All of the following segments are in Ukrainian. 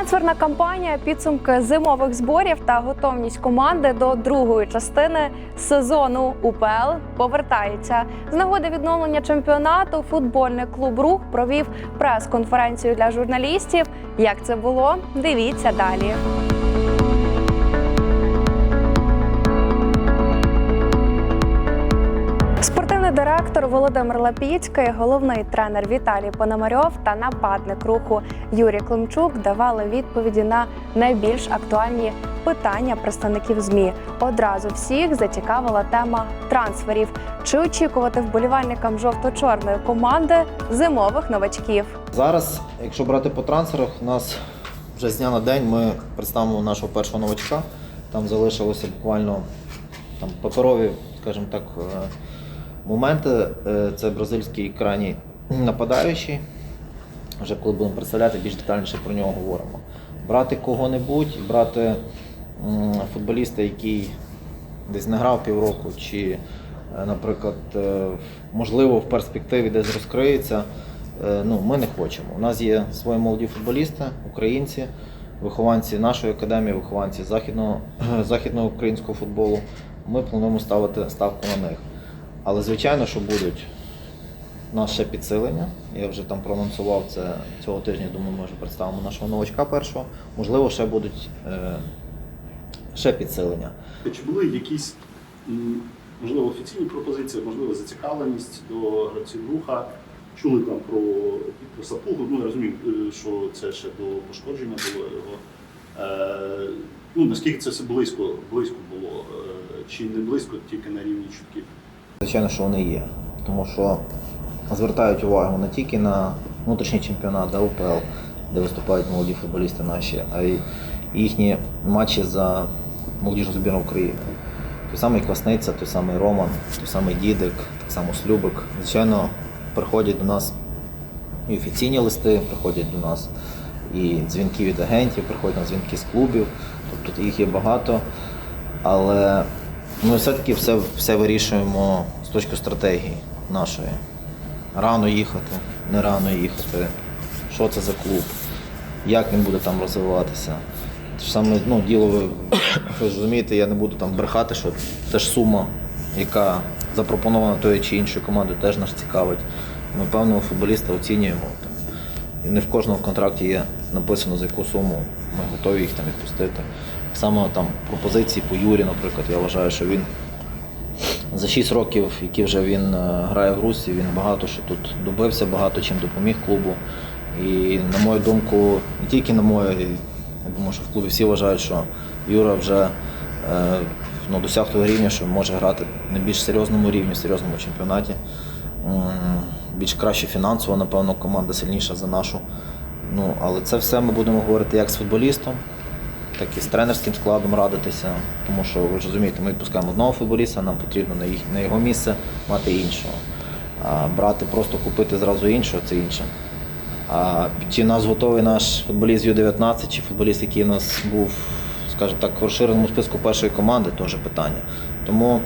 Трансферна кампанія, підсумки зимових зборів та готовність команди до другої частини сезону УПЛ повертається. З нагоди відновлення чемпіонату футбольний клуб Рух провів прес-конференцію для журналістів. Як це було? Дивіться далі. Спортивний директор Володимир Лапіцький, головний тренер Віталій Пономарьов та нападник руху Юрій Климчук давали відповіді на найбільш актуальні питання представників ЗМІ. Одразу всіх зацікавила тема трансферів. Чи очікувати вболівальникам жовто-чорної команди зимових новачків? Зараз, якщо брати по трансферах, у нас вже з дня на день ми представимо нашого першого новачка. Там залишилося буквально там, паперові, скажімо так, е, моменти. Е, Це бразильський крайній нападаючий. Вже коли будемо представляти, більш детальніше про нього говоримо. Брати кого-небудь, брати футболіста, який десь не грав півроку, чи, е, наприклад, е, можливо, в перспективі десь розкриється. Ну, ми не хочемо. У нас є свої молоді футболісти, українці, вихованці нашої академії, вихованці західного, західного українського футболу. Ми плануємо ставити ставку на них. Але звичайно, що будуть ще підсилення. Я вже там проанонсував це цього тижня. Думаю, ми вже представимо нашого новачка першого. Можливо, ще будуть е, ще підсилення. Чи були якісь можливо офіційні пропозиції, можливо, зацікавленість до гравців руха? Чули там про, про Сапугу, ну я розумію, е, що це ще до пошкодження було його. Е, ну, наскільки це все близько, близько було, е, чи не близько, тільки на рівні чутків? Звичайно, що вони є. Тому що звертають увагу не тільки на внутрішній чемпіонат, УПЛ, де виступають молоді футболісти наші, а й їхні матчі за молодіжну збірну України. Той самий Квасниця, той самий Роман, той самий Дідик, так само Слюбик. Звичайно, приходять до нас і офіційні листи, приходять до нас і дзвінки від агентів, приходять на дзвінки з клубів. Тобто їх є багато. Але ми все-таки все, все вирішуємо з точки стратегії нашої. Рано їхати, не рано їхати, що це за клуб, як він буде там розвиватися. Те саме ну, діло, ви, ви розумієте, я не буду там брехати, що це ж сума, яка запропонована тою чи іншою командою, теж нас цікавить. Ми певного футболіста оцінюємо. І не в кожному контракті є написано, за яку суму ми готові їх там відпустити. Само там пропозиції по Юрі, наприклад, я вважаю, що він за 6 років, які вже він е, грає в Русі, він багато що тут добився, багато чим допоміг клубу. І на мою думку, не тільки на мою, я думаю, що в клубі всі вважають, що Юра вже е, ну, досяг того рівня, що може грати на більш серйозному рівні, в серйозному чемпіонаті. Більш краще фінансово, напевно, команда сильніша за нашу. Ну, але це все ми будемо говорити як з футболістом, так і з тренерським складом радитися. Тому що ви ж розумієте, ми відпускаємо одного футболіста, нам потрібно на, їх, на його місце мати іншого. А брати, просто купити зразу іншого це інше. А чи нас готовий наш футболіст Ю-19, чи футболіст, який у нас був, скажімо так, в розширеному списку першої команди, теж питання. Тому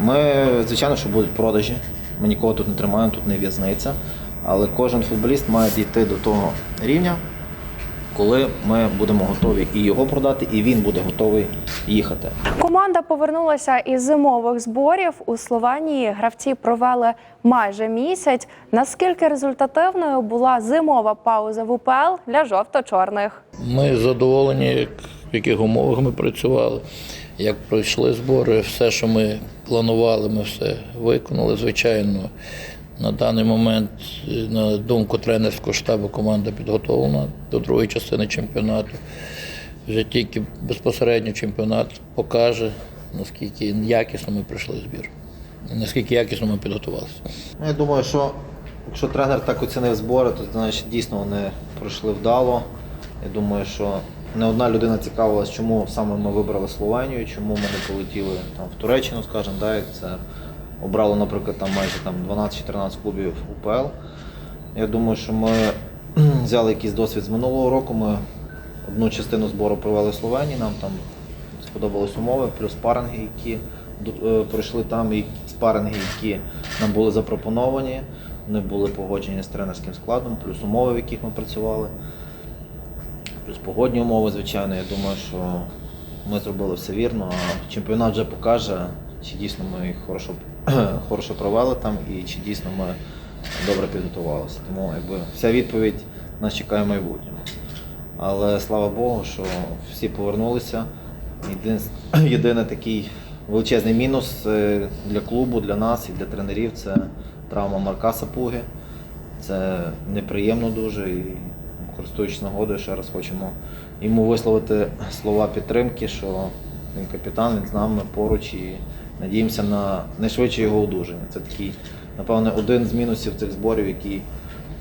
ми, звичайно, що будуть продажі. Ми нікого тут не тримаємо, тут не в'язниця. Але кожен футболіст має дійти до того рівня, коли ми будемо готові і його продати, і він буде готовий їхати. Команда повернулася із зимових зборів у Словенії. Гравці провели майже місяць. Наскільки результативною була зимова пауза в УПЛ для жовто-чорних? Ми задоволені, як, в яких умовах ми працювали, як пройшли збори, все, що ми планували, ми все виконали. Звичайно, на даний момент, е, на думку тренерського штабу, команда підготовлена до другої частини чемпіонату. Вже тільки безпосередньо чемпіонат покаже, наскільки якісно ми пройшли збір, і наскільки якісно ми підготувалися. Ну, Я думаю, що якщо тренер так оцінив збори, то значить дійсно вони пройшли вдало. Я думаю, що не одна людина цікавилась, чому саме ми вибрали Словенію, чому ми не полетіли там, в Туреччину, скажімо, да, як це обрало, наприклад, там майже там 12-14 клубів УПЛ. Я думаю, що ми взяли якийсь досвід з минулого року. Ми одну частину збору провели в Словенії, нам там сподобались умови, плюс спаринги, які е, пройшли там, і спаринги, які нам були запропоновані. Вони були погоджені з тренерським складом, плюс умови, в яких ми працювали. плюс погодні умови, звичайно. Я думаю, що ми зробили все вірно. А чемпіонат вже покаже, чи дійсно ми їх хорошо, хорошо провели там і чи дійсно ми добре підготувалися. Тому якби вся відповідь нас чекає в майбутньому. Але слава Богу, що всі повернулися. Єдин, єдиний такий величезний мінус е, для клубу, для нас і для тренерів це травма Марка Сапуги. Це неприємно дуже і користуючись нагодою, ще раз хочемо йому висловити слова підтримки, що він капітан, він з нами поруч і надіємося на найшвидше його одужання. Це такий, напевне, один з мінусів цих зборів, який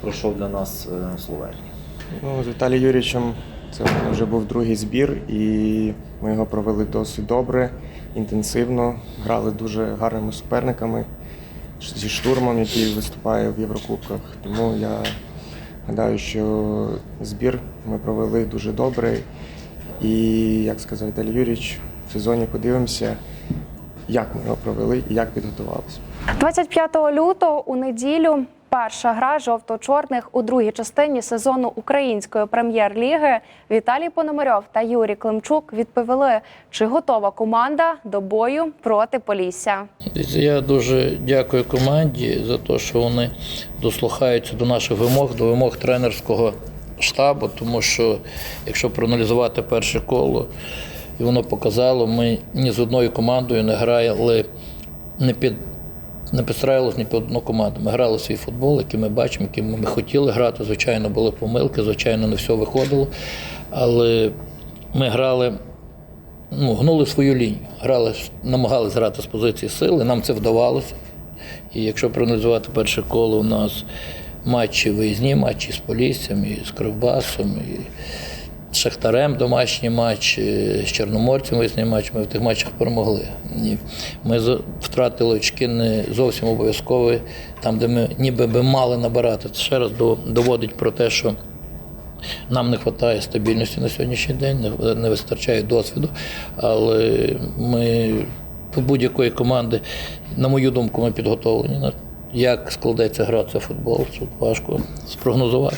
пройшов для нас е, в Словенії. Ну, з Віталієм Юрійовичем це вже був другий збір, і ми його провели досить добре, інтенсивно, грали дуже гарними суперниками зі штурмом, який виступає в Єврокубках. Тому я гадаю, що збір ми провели дуже добре. І, як сказав Віталій Юрійович, в сезоні подивимося, як ми його провели і як підготувалися. 25 лютого у неділю перша гра жовто-чорних у другій частині сезону української прем'єр-ліги Віталій Пономарьов та Юрій Климчук відповіли, чи готова команда до бою проти Полісся. Я дуже дякую команді за те, що вони дослухаються до наших вимог, до вимог тренерського штабу, тому що якщо проаналізувати перше коло, і воно показало, ми ні з одною командою не грали не під. Не підстраювалися ні під одну команду. Ми грали свій футбол, який ми бачимо, яким ми хотіли грати. Звичайно, були помилки, звичайно, не все виходило. Але ми грали ну, гнули свою лінію, грали, намагалися грати з позиції сили, нам це вдавалося. І якщо проаналізувати перше коло, у нас матчі виїзні, матчі з Поліссям, і з Кривбасом, і Шахтарем домашні матчі, з Чорноморцем виїзний матч, ми в тих матчах перемогли. Ми втратили очки не зовсім обов'язково, там, де ми ніби би мали набирати. Це ще раз доводить про те, що нам не вистачає стабільності на сьогоднішній день, не- вистачає досвіду. Але ми у будь-якої команди, на мою думку, ми підготовлені. Як складеться гра, це футбол, тут важко спрогнозувати.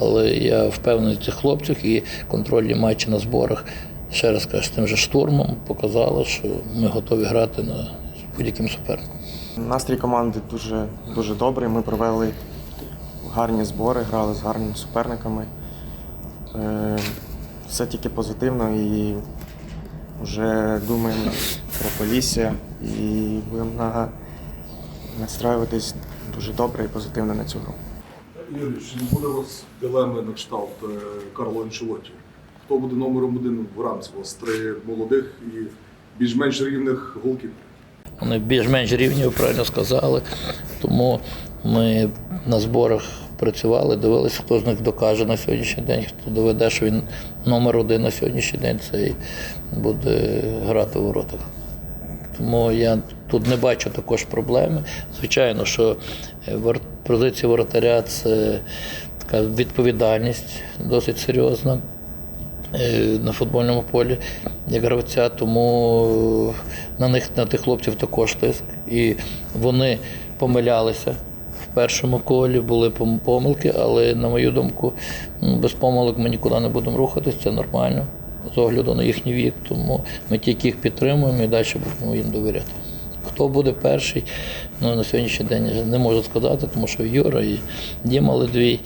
Але я впевнений в цих хлопцях і контрольні матчі на зборах, ще раз кажу, з тим же штурмом показали, що ми готові грати на будь-яким суперником. Настрій команди дуже, дуже добрий. Ми провели гарні збори, грали з гарними суперниками. Е, Все тільки позитивно і вже думаємо про Полісся і будемо на- настраюватись дуже добре і позитивно на цю гру. Юрій, чи не буде у вас дилеми на кшталт е, Карло Анчелоті? Хто буде номером один в рамці? Вас три молодих і більш-менш рівних голків. Вони більш-менш рівні, ви правильно сказали. Тому ми на зборах працювали, дивилися, хто з них докаже на сьогоднішній день, хто доведе, що він номер один на сьогоднішній день, це і буде грати у воротах. Тому я тут не бачу також проблеми. Звичайно, що е, позиція воротаря це така відповідальність досить серйозна е, на футбольному полі як гравця, тому на них на тих хлопців також тиск. І вони помилялися в першому колі, були пом- помилки, але на мою думку, ну, без помилок ми нікуди не будемо рухатись, це нормально з огляду на їхній вік. Тому ми тільки їх підтримуємо і далі будемо їм довіряти. Хто буде перший, ну на сьогоднішній день не можу сказати, тому що Юра і Діма Ледвій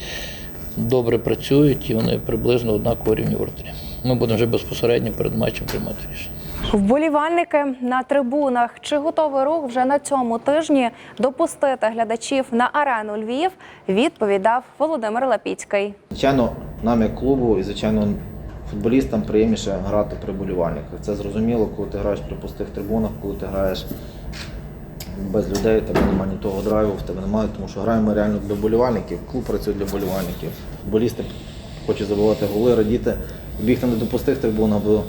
добре працюють і вони приблизно однаково рівні воротарі. Ми будемо вже безпосередньо перед матчем приймати рішення. Вболівальники на трибунах. Чи готовий рух вже на цьому тижні допустити глядачів на арену Львів? Відповідав Володимир Лапіцький. Звичайно, нам як клубу і звичайно футболістам приємніше грати при болівальниках. Це зрозуміло, коли ти граєш при пустих трибунах, коли ти граєш без людей, тебе немає ні того драйву, в тебе немає, тому що граємо реально для болівальників, клуб працює для болівальників. Футболісти хочуть забивати голи, радіти, бігти не до пустих трибун, або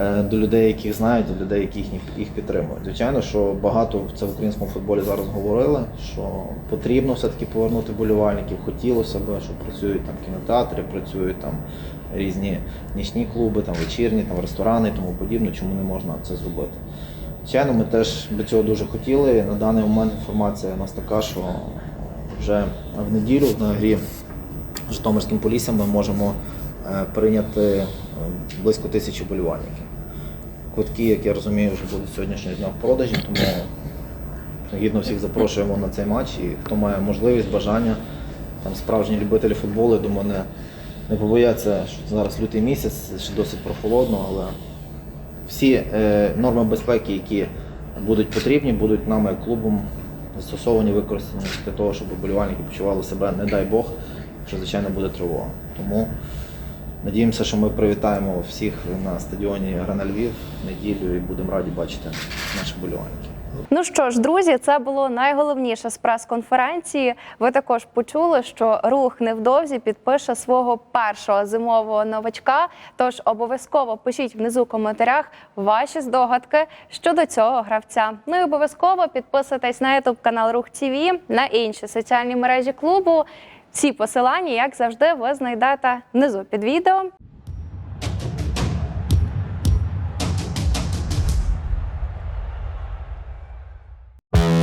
е, до людей, яких знають, до людей, які їх, їх підтримують. Звичайно, що багато це в українському футболі зараз говорили, що потрібно все-таки повернути болівальників. Хотілося б, що працюють там кінотеатри, працюють там різні нічні клуби, там вечірні, там ресторани і тому подібне, чому не можна це зробити. Звичайно, ми теж би цього дуже хотіли. На даний момент інформація у нас така, що вже в неділю на грі Житомирським Поліссям ми можемо е, прийняти е, близько тисячі болівальників. Квитки, як я розумію, вже будуть сьогоднішнього дня в продажі, тому гідно всіх запрошуємо на цей матч. І хто має можливість, бажання, там справжні любителі футболу, я думаю, не, не побояться, що зараз лютий місяць, ще досить прохолодно, але всі е, норми безпеки, які будуть потрібні, будуть нами клубом застосовані, використані для того, щоб вболівальники почували себе, не дай Бог, що звичайно буде тривога. Тому надіємося, що ми привітаємо всіх на стадіоні Грана Львів неділю і будемо раді бачити наших вболівальників. Ну що ж, друзі, це було найголовніше з прес-конференції. Ви також почули, що рух невдовзі підпише свого першого зимового новачка. Тож обов'язково пишіть внизу в коментарях ваші здогадки щодо цього гравця. Ну і обов'язково підписуйтесь на youtube канал Рух ТВ, на інші соціальні мережі клубу. Всі посилання, як завжди, ви знайдете внизу під відео.